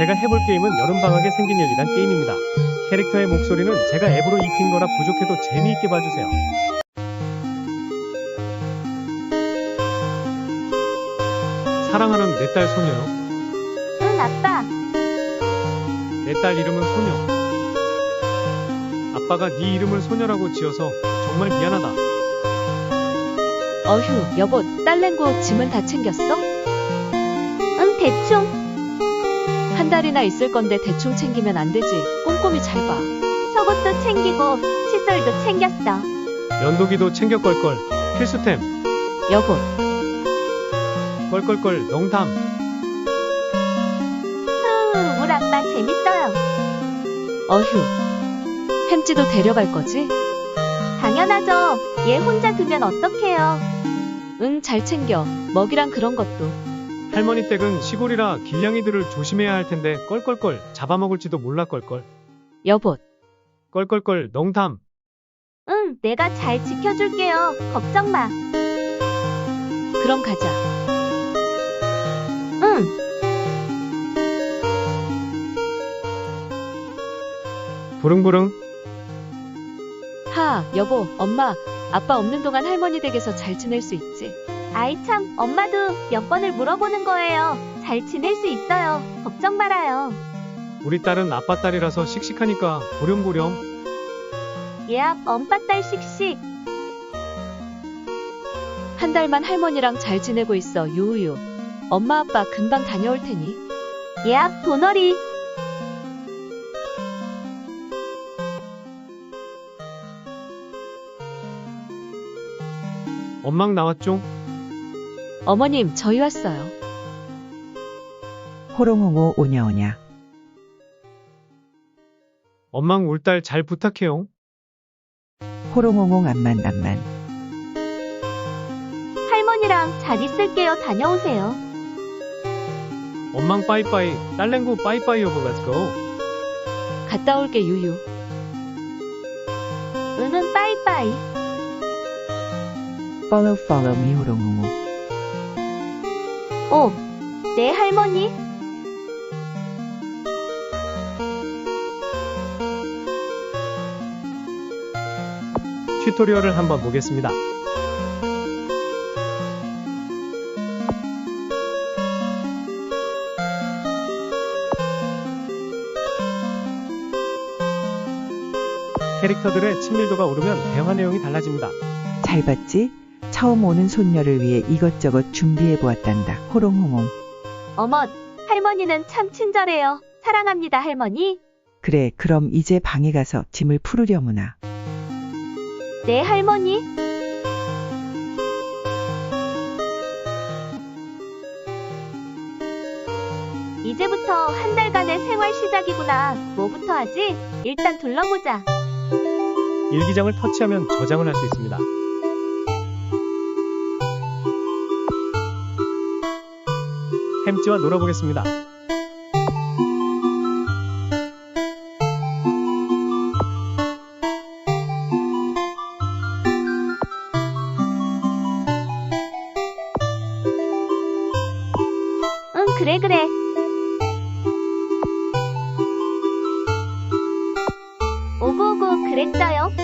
제가 해볼 게임은 여름방학에 생긴 일이란 게임입니다. 캐릭터의 목소리는 제가 앱으로 입힌 거라 부족해도 재미있게 봐주세요. 사랑하는 내 딸 소녀요. 응, 아빠. 내 딸 이름은 소녀. 아빠가 네 이름을 소녀라고 지어서 정말 미안하다. 어휴, 여보, 딸랭고 짐은 다 챙겼어? 응, 대충. 한 달이나 있을 건데 대충 챙기면 안 되지. 꼼꼼히 잘 봐. 속옷도 챙기고 칫솔도 챙겼어. 면도기도 챙겨 껄껄. 필수템. 여보, 껄껄껄 농담. 흐, 우리 아빠 재밌어요. 어휴. 햄찌도 데려갈 거지? 당연하죠. 얘 혼자 두면 어떡해요. 응, 잘 챙겨. 먹이랑 그런 것도. 할머니 댁은 시골이라 길냥이들을 조심해야 할 텐데 껄껄껄 잡아먹을지도 몰라 껄껄. 여보, 껄껄껄 농담. 응, 내가 잘 지켜줄게요. 걱정 마. 그럼 가자. 응, 부릉부릉. 하, 여보, 엄마, 아빠 없는 동안 할머니 댁에서 잘 지낼 수 있지. 아이 참, 엄마도 몇 번을 물어보는 거예요. 잘 지낼 수 있어요. 걱정 말아요. 우리 딸은 아빠 딸이라서 씩씩하니까 보렴보렴. 얘야, 엄빠 딸 씩씩. 한 달만 할머니랑 잘 지내고 있어, 유우유. 엄마 아빠 금방 다녀올 테니. 얘야, 도너리. 엄망 나왔죠? 어머님, 저희 왔어요. 호롱홍호 오냐오냐. 엄망 울딸잘 부탁해요. 호롱홍홍 암만 암만. 할머니랑 잘 있을게요. 다녀오세요. 엄망 빠이빠이. 딸랭구 빠이빠이 여보 렛츠고. 갔다 올게, 유유. 은은 빠이빠이. follow follow 미 호롱홍호. 오, 내 할머니? 튜토리얼을 한번 보겠습니다. 캐릭터들의 친밀도가 오르면 대화 내용이 달라집니다. 잘 봤지? 처음 오는 손녀를 위해 이것저것 준비해 보았단다. 호롱홍홍. 어머, 할머니는 참 친절해요. 사랑합니다, 할머니. 그래, 그럼 이제 방에 가서 짐을 풀으려무나. 내 할머니? 이제부터 한 달간의 생활 시작이구나. 뭐부터 하지? 일단 둘러보자. 일기장을 터치하면 저장을 할 수 있습니다. 햄찌와 놀아보겠습니다. 응, 그래, 그래. 오구오구 그랬어요.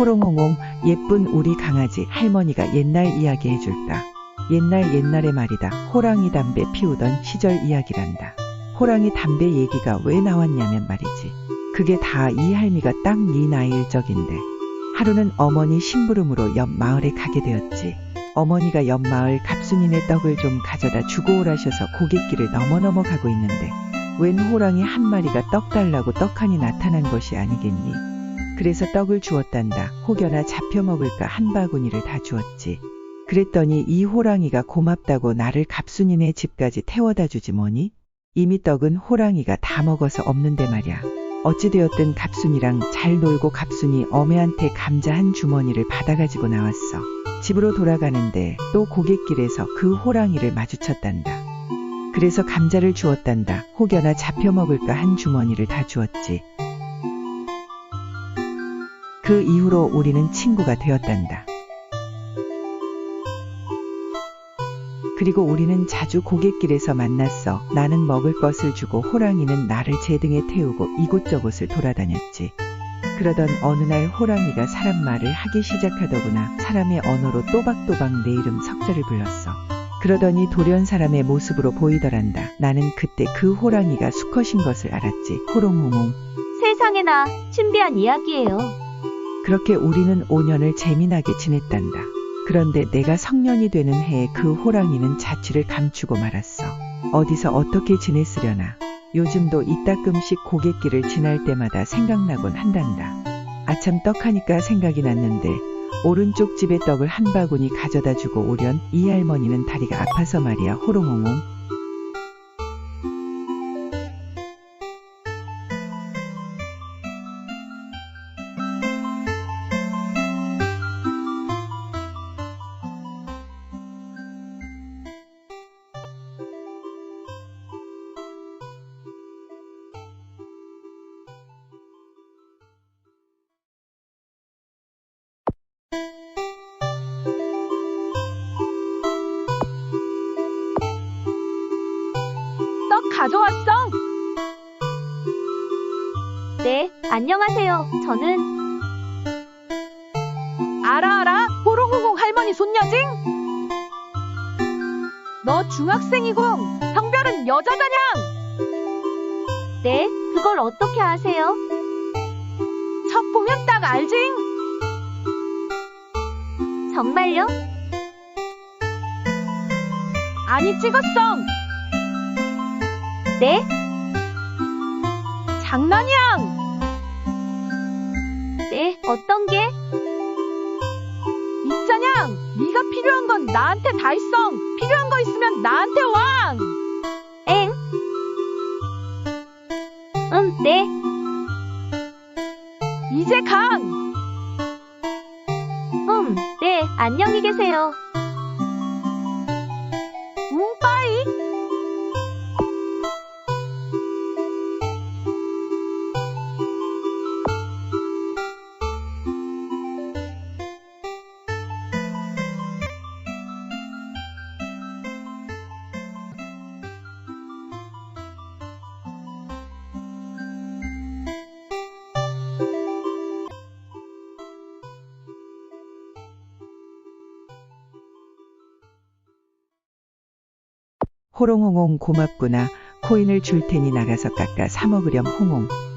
호롱홍홍 예쁜 우리 강아지 할머니가 옛날 이야기 해줄까. 옛날 옛날의 말이다. 호랑이 담배 피우던 시절 이야기란다. 호랑이 담배 얘기가 왜 나왔냐면 말이지. 그게 다 이 할미가 딱 네 나이일 적인데. 하루는 어머니 심부름으로 옆 마을에 가게 되었지. 어머니가 옆 마을 갑순이네 떡을 좀 가져다 주고 오라셔서 고갯길을 넘어 넘어 가고 있는데 웬 호랑이 한 마리가 떡 달라고 떡하니 나타난 것이 아니겠니? 그래서 떡을 주었단다. 혹여나 잡혀 먹을까 한 바구니를 다 주었지. 그랬더니 이 호랑이가 고맙다고 나를 갑순이네 집까지 태워다 주지 뭐니? 이미 떡은 호랑이가 다 먹어서 없는데 말야. 어찌되었든 갑순이랑 잘 놀고 갑순이 어매한테 감자 한 주머니를 받아가지고 나왔어. 집으로 돌아가는데 또 고갯길에서 그 호랑이를 마주쳤단다. 그래서 감자를 주었단다. 혹여나 잡혀 먹을까 한 주머니를 다 주었지. 그 이후로 우리는 친구가 되었단다. 그리고 우리는 자주 고갯길에서 만났어. 나는 먹을 것을 주고 호랑이는 나를 제 등에 태우고 이곳저곳을 돌아다녔지. 그러던 어느 날 호랑이가 사람 말을 하기 시작하더구나. 사람의 언어로 또박또박 내 이름 석자를 불렀어. 그러더니 돌연 사람의 모습으로 보이더란다. 나는 그때 그 호랑이가 수컷인 것을 알았지. 호롱호롱. 세상에나 신비한 이야기예요. 그렇게 우리는 5년을 재미나게 지냈단다. 그런데 내가 성년이 되는 해에 그 호랑이는 자취를 감추고 말았어. 어디서 어떻게 지냈으려나. 요즘도 이따끔씩 고갯길을 지날 때마다 생각나곤 한단다. 아참 떡하니까 생각이 났는데 오른쪽 집에 떡을 한 바구니 가져다 주고 오련 이 할머니는 다리가 아파서 말이야 호롱호롱. 떡 가져왔어? 네, 안녕하세요. 저는 알아 알아 호롱호롱 할머니 손녀징? 너 중학생이고 성별은 여자자냥 네, 그걸 어떻게 아세요? 척 보면 딱 알징 정말요? 아니 찍었어 네? 장난이야 네, 어떤 게? 있자냥 네가 필요한 건 나한테 다 있어 필요한 거 있으면 나한테 와 엥? 음, 네. 이제 가 안녕히 계세요. 호롱호롱 고맙구나. 코인을 줄 테니 나가서 깎아 사 먹으렴 홍홍.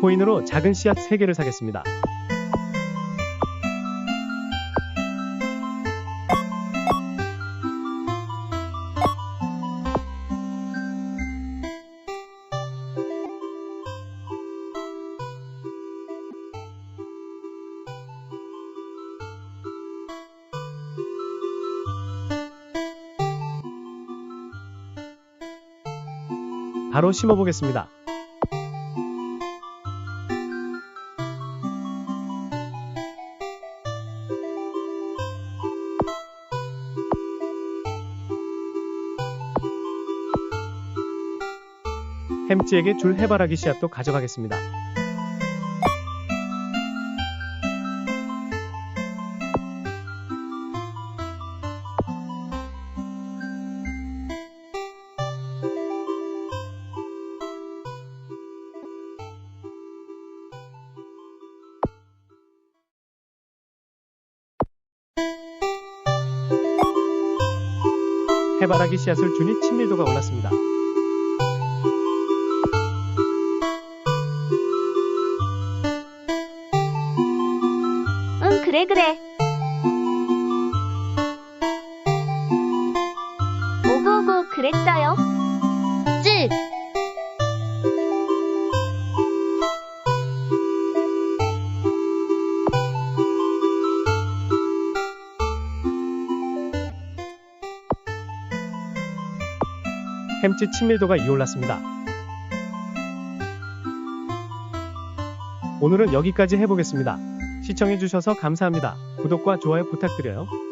코인으로 작은 씨앗 3개를 사겠습니다. 바로 심어보겠습니다. 햄찌에게 줄 해바라기 씨앗도 가져가겠습니다. 해바라기 씨앗을 주니 친밀도가 올랐습니다. 그래, 그래. 오구오구, 그랬어요. 쯔. 햄찌 친밀도가 이올랐습니다. 오늘은 여기까지 해보겠습니다. 시청해주셔서 감사합니다. 구독과 좋아요 부탁드려요.